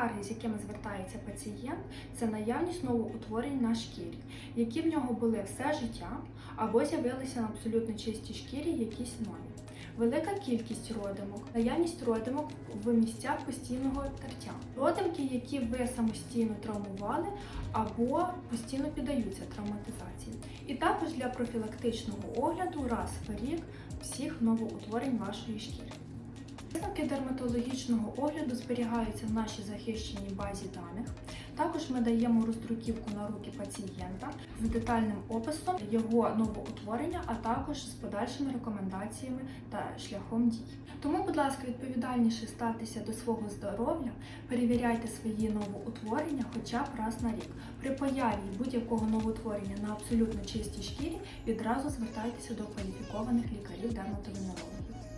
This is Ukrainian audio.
скарги, з якими звертається пацієнт, це наявність новоутворень на шкірі, які в нього були все життя, або з'явилися на абсолютно чистій шкірі якісь нові. Велика кількість родимок, наявність родимок в місцях постійного тертя. Родимки, які ви самостійно травмували або постійно піддаються травматизації. І також для профілактичного огляду раз в рік всіх новоутворень вашої шкіри. Висновки дерматологічного огляду зберігаються в нашій захищеній базі даних. Також ми даємо роздруківку на руки пацієнта з детальним описом його новоутворення, а також з подальшими рекомендаціями та шляхом дій. Тому, будь ласка, відповідальніше ставтеся до свого здоров'я, перевіряйте свої новоутворення хоча б раз на рік. При появі будь-якого новоутворення на абсолютно чистій шкірі відразу звертайтеся до кваліфікованих лікарів-дерматовенерологів.